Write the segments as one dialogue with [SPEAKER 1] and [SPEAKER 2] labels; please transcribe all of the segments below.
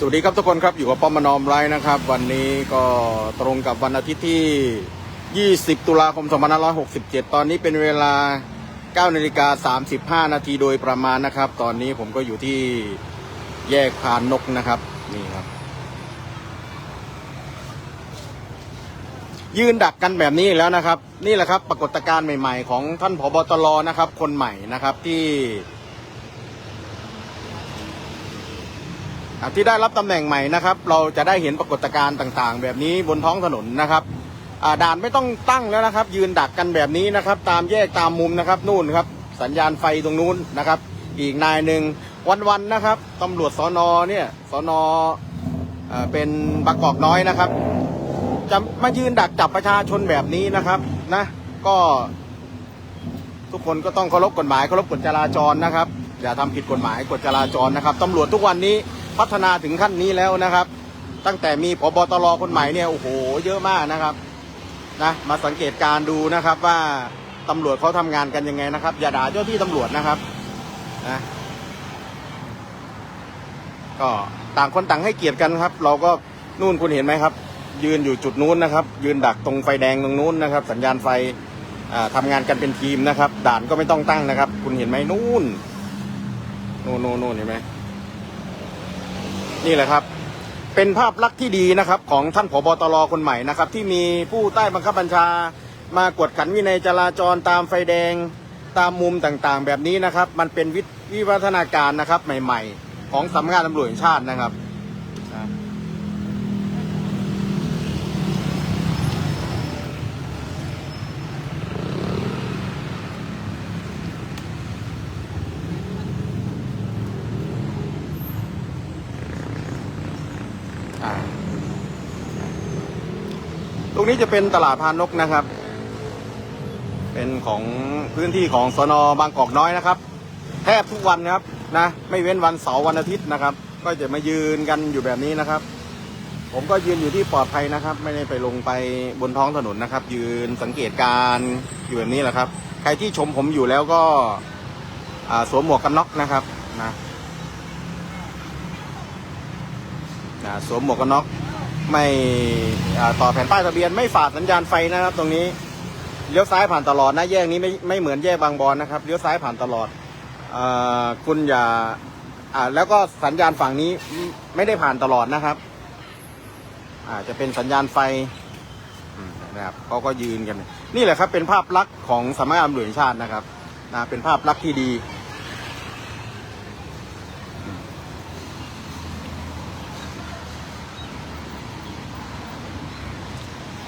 [SPEAKER 1] สวัสดีครับทุกคนครับอยู่กับป้อมมานอมไลฟ์นะครับ วันนี้ก็ตรงกับวันอาทิตย์ที่ 20 ตุลาคม 2567 ตอนนี้เป็นเวลา 9นาฬิกา35 นาทีโดยประมาณนะครับ ตอนนี้ผมก็อยู่ที่แยกพานนกนะครับ นี่ครับ ยืนดักกันแบบนี้แล้วนะครับ นี่แหละครับปรากฏการณ์ใหม่ ๆ ของท่านผบตรนะครับ คนใหม่นะครับที่ อะ ที่ได้รับตำแหน่งใหม่นะครับ เราจะได้เห็นปรากฏการณ์ต่างๆ แบบนี้บนท้องถนนนะครับด่านไม่ต้องตั้งแล้วนะครับ ยืนดักกันแบบนี้นะครับ ตามแยกตามมุมนะครับนู่นครับ สัญญาณไฟตรงนู้นนะครับ อีกนายหนึ่งวันๆนะครับตำรวจสอนอเนี่ยสอนอเอ่อเป็นบางกอกน้อยนะครับ จะมายืนดักจับประชาชนแบบนี้นะครับนะก็ ทุกคนก็ต้องเคารพกฎหมายเคารพกฎจราจรนะครับ อย่าทำผิดกฎหมายกฎจราจรนะครับตำรวจทุกวันนี้ พัฒนาถึงขั้นนี้แล้วนะครับ ตั้งแต่มีพบตรคนใหม่เนี่ยโอ้โห เยอะมากนะครับนะมาสังเกตการ์ดูนะครับว่าตำรวจเขาทำงานกันยังไงนะครับ อย่าด่าเจ้าที่ตำรวจนะครับนะก็ต่างคนต่างให้เกียรติกันครับ เราก็นู่นคุณเห็นไหมครับ ยืนอยู่จุดนู้นนะครับ ยืนดักตรงไฟแดงตรงนู้นนะครับ สัญญาณไฟอ่าทำงานกันเป็นทีมนะครับ ด่านก็ไม่ต้องตั้งนะครับ คุณเห็นไหมนู่นนู่นนู่นนู่นเห็นไหม นี่แหละครับ เป็นภาพลักษณ์ที่ดีนะครับของท่านผบตรคนใหม่นะครับ ที่มีผู้ใต้บังคับบัญชามากวดขันวินัยจราจรตามไฟแดงตามมุมต่างๆ แบบนี้นะครับ มันเป็นวิวิวัฒนาการนะครับใหม่ ๆ ของสำนักงานตำรวจแห่งชาตินะครับ ตรงนี้จะเป็นตลาดพานกนะครับ เป็นของพื้นที่ของสนบางกอกน้อยนะครับ แทบทุกวันนะครับนะ ไม่เว้นวันเสาร์วันอาทิตย์นะครับ ก็จะมายืนกันอยู่แบบนี้นะครับ ผมก็ยืนอยู่ที่ปลอดภัยนะครับ ไม่ได้ไปลงไปบนท้องถนนนะครับ ยืนสังเกตการอยู่แบบนี้แหละครับ ใครที่ชมผมอยู่แล้วก็สวมหมวกกันน็อกนะครับนะสวมหมวกกันน็อก ไม่ต่อแผ่นป้ายทะเบียนไม่ฝ่าสัญญาณไฟนะครับ ตรงนี้เลี้ยวซ้ายผ่านตลอดนะแยกนี้ไม่ไม่เหมือนแยกบางบอนนะครับเลี้ยวซ้ายผ่านตลอดอคุณอย่าแล้วก็สัญญาณฝั่งนี้ไม่ได้ผ่านตลอดนะครับอาจะเป็นสัญญาณไฟนะครับเขาก็ยืนกัน นี่แหละครับเป็นภาพลักษณ์ของสำนักงานตำรวจแห่งชาตินะครับนะเป็นภาพลักษณ์ที่ดี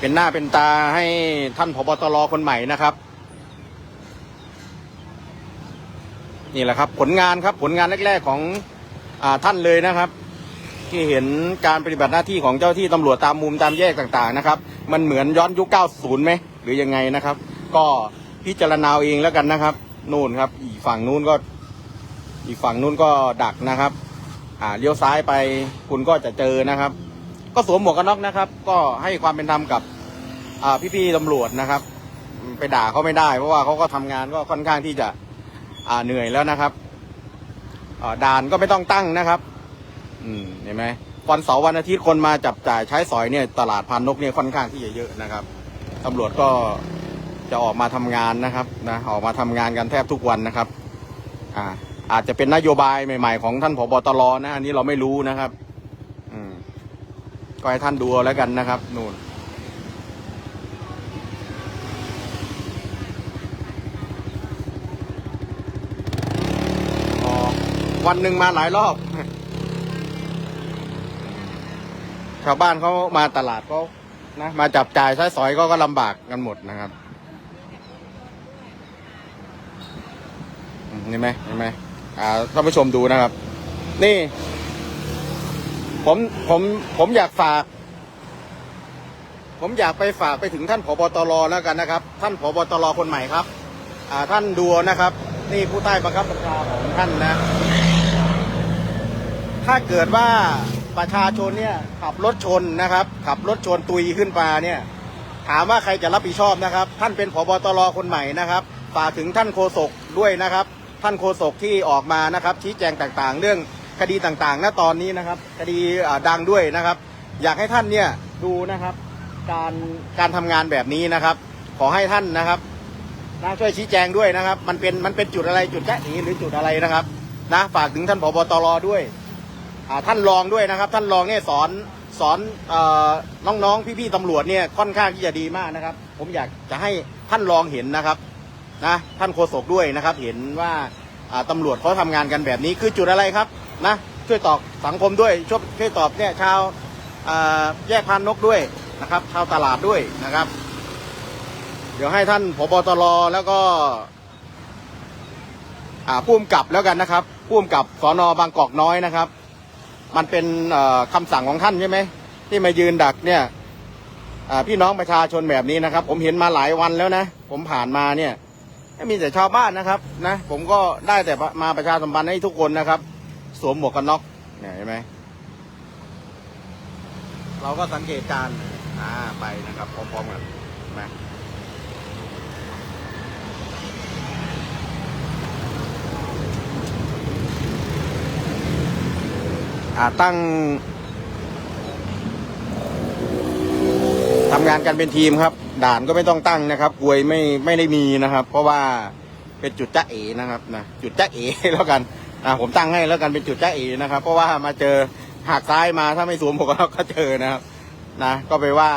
[SPEAKER 1] เป็นหน้าเป็นตาให้ท่านผบตรคนใหม่นะครับ นี่แหละครับ ผลงานครับผลงานแรก ๆของอท่านเลยนะครับ ที่เห็นการปฏิบัติหน้าที่ของเจ้าที่ตำรวจตามมุมตามแยกต่างๆนะครับ มันเหมือนย้อนยุค 90 ไหมหรือยังไงนะครับ ก็พิจารณาเอาเองแล้วกันนะครับ นู่นครับ อีกฝั่งนู้นก็ อีกฝั่งนู้นก็ดักนะครับ อ่าเลี้ยวซ้ายไปคุณก็จะเจอนะครับ ก็สวมหมวกกันน็อกนะครับ ก็ให้ความเป็นธรรมกับพี่ๆตำรวจนะครับ ไปด่าเขาไม่ได้ เพราะว่าเขาก็ทำงานก็ค่อนข้างที่จะอ่าเหนื่อยแล้วนะครับด่านก็ไม่ต้องตั้งนะครับ อืมเห็นไหมวันเสาร์วันอาทิตย์คนมาจับจ่ายใช้สอยเนี่ยตลาดพานนกเนี่ยค่อนข้างที่จะเยอะนะครับตำรวจก็จะออกมาทำงานนะครับนะออกมาทำงานกันแทบทุกวันนะครับ อ่าอาจจะเป็นนโยบายใหม่ ๆ ของท่านผบตรนะอันนี้เราไม่รู้นะครับ อืม ก็ให้ท่านดูเอาแล้วกันนะครับนู่นออวันหนึ่งมาหลายรอบ ชาวบ้านเขามาตลาดเขานะมาจับจ่ายใช้สอยก็ก็ลำบากกันหมดนะครับอืมเห็นไหมเห็นไหมอ่าท่านผู้ชมดูนะครับ นี่ ผมผมผมอยากฝาก ผมอยากไปฝากไปถึงท่านผบตรแล้วกันนะครับ ท่านผบตรคนใหม่ครับ อ่าท่านดูนะครับ นี่ผู้ใต้บังคับบัญชาของท่านนะ ถ้าเกิดว่าประชาชนเนี่ยขับรถชนนะครับ ขับรถชนตุยขึ้นมาเนี่ย ถามว่าใครจะรับผิดชอบนะครับ ท่านเป็นผบตรคนใหม่นะครับฝากถึงท่านโฆษกด้วยนะครับ ท่านโฆษกที่ออกมานะครับ ชี้แจงต่างๆ เรื่อง คดีต่างๆณตอนนี้นะครับ คดีดังด้วยนะครับ อยากให้ท่านเนี่ยดูนะครับ การการทำงานแบบนี้นะครับ ขอให้ท่านนะครับนะช่วยชี้แจงด้วยนะครับ มันเป็นมันเป็นจุดอะไรจุดแจ๊อีหรือจุดอะไรนะครับ นะฝากถึงท่านผบตรด้วยท่านรองด้วยนะครับ ท่านรองเนี่ยสอนสอนเออน้องๆพี่ๆตำรวจเนี่ยค่อนข้างที่จะดีมากนะครับ ผมอยากจะให้ท่านรองเห็นนะครับนะท่านโฆษกด้วยนะครับ เห็นว่าตำรวจเขาทำงานกันแบบนี้คือจุดอะไรครับ นะช่วยตอบสังคมด้วยช่วยช่วยตอบเนี่ยชาวแยกพานนกด้วยนะครับชาวตลาดด้วยนะครับ เดี๋ยวให้ท่านผบตรแล้วก็อ่าผู้กำกับแล้วกันนะครับผู้กำกับสอนอบางกอกน้อยนะครับ มันเป็นเอ่อคำสั่งของท่านใช่ไหมที่มายืนดักเนี่ยพี่น้องประชาชนแบบนี้นะครับ ผมเห็นมาหลายวันแล้วนะ ผมผ่านมาเนี่ยไม่มีแต่ชาวบ้านนะครับนะ ผมก็ได้แต่มาประชาสัมพันธ์ให้ทุกคนนะครับ สวมหมวกกันน็อกเนี่ยเห็นไหมเราก็สังเกตการอ่าไปนะครับ พร้อมๆกันเห็นไหมอ่าตั้งทำงานกันเป็นทีมครับ ด่านก็ไม่ต้องตั้งนะครับกลวยไม่ไม่ได้มีนะครับ เพราะว่าเป็นจุดจ้าเอนะครับนะจุดจ้าเอแล้วกัน อ่าผมตั้งให้แล้วกันเป็นจุดจ้าเอนะครับ เพราะว่ามาเจอหักซ้ายมาถ้าไม่สวมหมวกกันน็อกก็เจอนะครับนะก็ไปว่า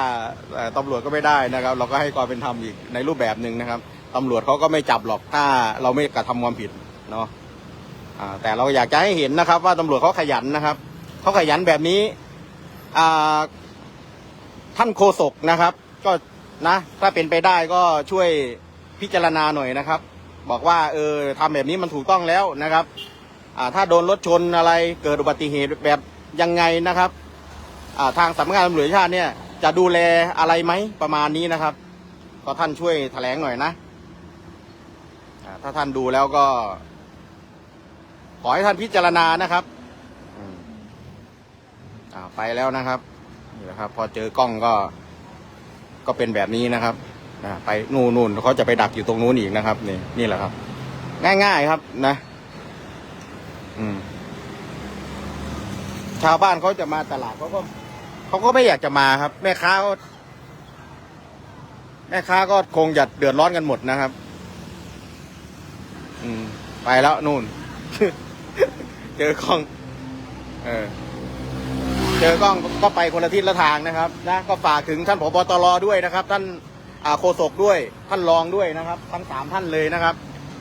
[SPEAKER 1] เอ่ตำรวจก็ไม่ได้นะครับ เราก็ให้ความเป็นธรรมอีกในรูปแบบหนึ่งนะครับตำรวจเขาก็ไม่จับหรอกถ้าเราไม่กระทำความผิดเนาะอ่าแต่เราอยากจะให้เห็นนะครับ ว่าตำรวจเขาขยันนะครับเขาขยันแบบนี้อ่าท่านโฆษกนะครับ ก็นะถ้าเป็นไปได้ก็ช่วยพิจารณาหน่อยนะครับ บอกว่าเออทำแบบนี้มันถูกต้องแล้วนะครับ ถ้าโดนรถชนอะไรเกิดอุบัติเหตุแบบยังไงนะครับทางสำนักงานตำรวจชาติเนี่ยจะดูแลอะไรไหมประมาณนี้นะครับ ก็ท่านช่วยแถลงหน่อยนะถ้าท่านดูแล้วก็ ขอให้ท่านพิจารณานะครับไปแล้วนะครับนี่แหละครับ พอเจอกล้องก็ ก็เป็นแบบนี้นะครับไปนู่นนู่นเขาจะไปดักอยู่ตรงนู้นอีกนะครับ นี่นี่แหละครับ ง่าย ๆครับนะ อืม ชาวบ้านเขาจะมาตลาดเขาก็เขาก็ไม่อยากจะมาครับ แม่ค้าก็แม่ค้าก็คงจะเดือดร้อนกันหมดนะครับ อืม ไปแล้วนู่น เจอกล้อง เออ เจอกล้องก็ไปคนละทิศละทางนะครับ นะก็ฝากถึงท่านผบตรด้วยนะครับ ท่านอาโฆษกด้วย ท่านรองด้วยนะครับ ทั้งสามท่านเลยนะครับ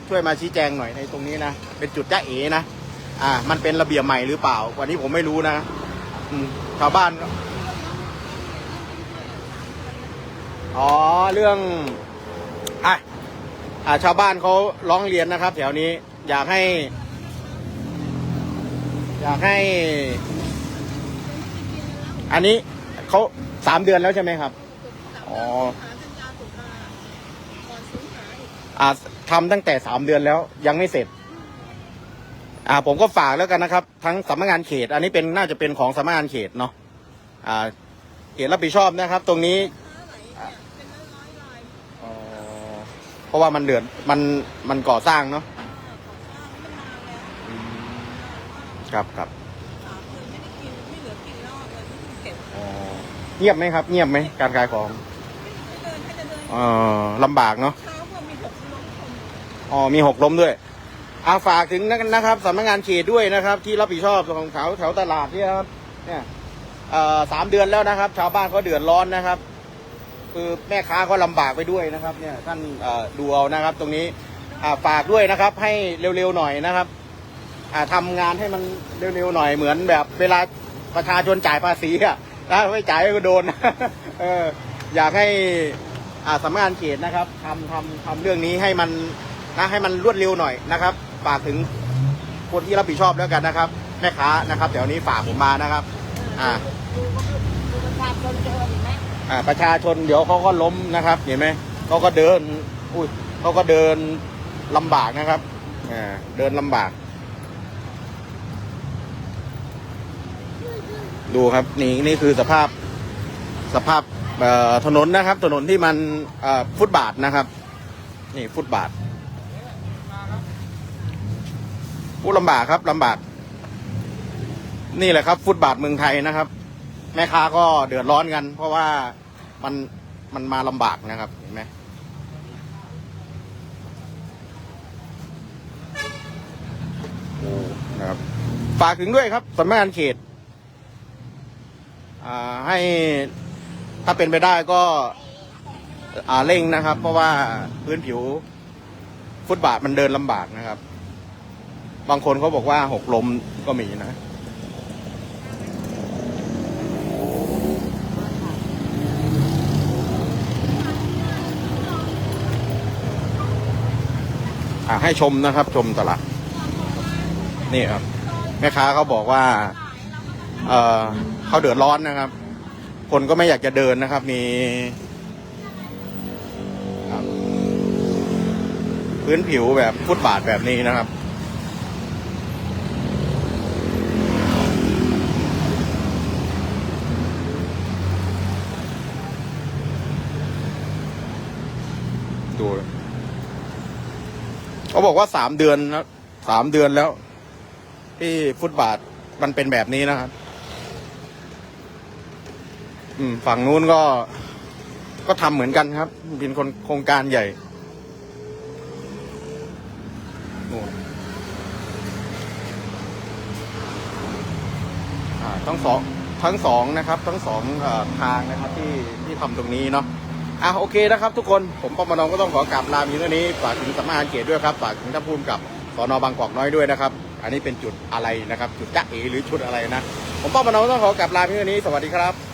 [SPEAKER 1] ช่วยมาชี้แจงหน่อยในตรงนี้นะ เป็นจุดจ้าเอ๋นะ อ่า มันเป็นระเบียบใหม่หรือเปล่า วันนี้ผมไม่รู้นะชาวบ้าน อ๋อ เรื่อง อะอ่าชาวบ้านเขาร้องเรียนนะครับ แถวนี้ อยากให้ อยากให้ อันนี้เขาสามเดือนแล้วใช่ไหมครับ อ๋ออ่าทำตั้งแต่สามเดือนแล้วยังไม่เสร็จ อ่าผมก็ฝากแล้วกันนะครับ ทั้งสำนักงานเขต อันนี้เป็นน่าจะเป็นของสำนักงานเขตเนาะอ่าเขตรับผิดชอบนะครับ ตรงนี้อ๋อเพราะว่ามันเดือดมันมันก่อสร้างเนาะอืมครับครับอ๋อเงียบไหมครับ เงียบไหมการขายของเออลำบากเนาะอ๋อมีหกล้มด้วย อาฝากถึงนะครับสำนักงานเขตด้วยนะครับ ที่รับผิดชอบของแถวแถวตลาดเนี่ยครับ เนี่ยสามเดือนแล้วนะครับ ชาวบ้านเขาเดือดร้อนนะครับ คือแม่ค้าก็ลำบากไปด้วยนะครับ เนี่ยท่านดูเอานะครับ ตรงนี้ฝากด้วยนะครับ ให้เร็วๆหน่อยนะครับอ่าทำงานให้มันเร็วๆหน่อยเหมือนแบบเวลาประชาชนจ่ายภาษีอะถ้าไม่จ่ายก็โดนเอออยากให้สำนักงานเขตนะครับทำทำทำเรื่องนี้ให้มันนะให้มันรวดเร็วหน่อยนะครับ ฝากถึงคนที่รับผิดชอบแล้วกันนะครับ แม่ค้านะครับแถวนี้ฝากผมมานะครับ อ่าอ่าประชาชนเดี๋ยวเขาก็ล้มนะครับ เห็นไหมเขาก็เดิน อุ้ยเขาก็เดินลำบากนะครับอ่าเดินลำบาก ดูครับนี่นี่คือสภาพสภาพเอ่อถนนนะครับ ถนนที่มันเอ่อฟุตบาทนะครับ นี่ฟุตบาท ผู้ลำบากครับลำบาก นี่แหละครับ ฟุตบาทเมืองไทยนะครับ แม่ค้าก็เดือดร้อนกัน เพราะว่ามันมันมาลำบากนะครับเห็นไหมโอ้นะครับฝากถึงด้วยครับสำนักงานเขตอ่าให้ถ้าเป็นไปได้ก็อ่าเร่งนะครับ เพราะว่าพื้นผิว ฟุตบาทมันเดินลำบากนะครับ บางคนเขาบอกว่าหกลมก็มีนะ อ่าให้ชมนะครับ ชมตลาดนี่ครับแม่ค้าเขาบอกว่า เออเขาเดือดร้อนนะครับ คนก็ไม่อยากจะเดินนะครับ มีพื้นผิวแบบฟุตบาทแบบนี้นะครับ ดูเขาบอกว่าสามเดือนแล้วสามเดือนแล้ว ที่ฟุตบาทมันเป็นแบบนี้นะครับอืมฝั่งนู้นก็ ก็ทำเหมือนกันครับเป็นคนโครงการใหญ่นู่นอ่าทั้งสองทั้งสองนะครับ ทั้งสองอทางนะครับที่ที่ทำตรงนี้เนาะ อะโอเคนะครับทุกคนผมปมนองก็ต้องขอกราบลามีเท่านี้ฝากถึงสำนักงานเขตด้วยครับฝากถึงท่านผู้กำกับสอนอบางกอกน้อยด้วยนะครับ อันนี้เป็นจุดอะไรนะครับ จุดจ๊ะเอหรือจุดอะไรนะ ผมป้อมนองก็ต้องขอกราบลามีเท่านี้สวัสดีครับ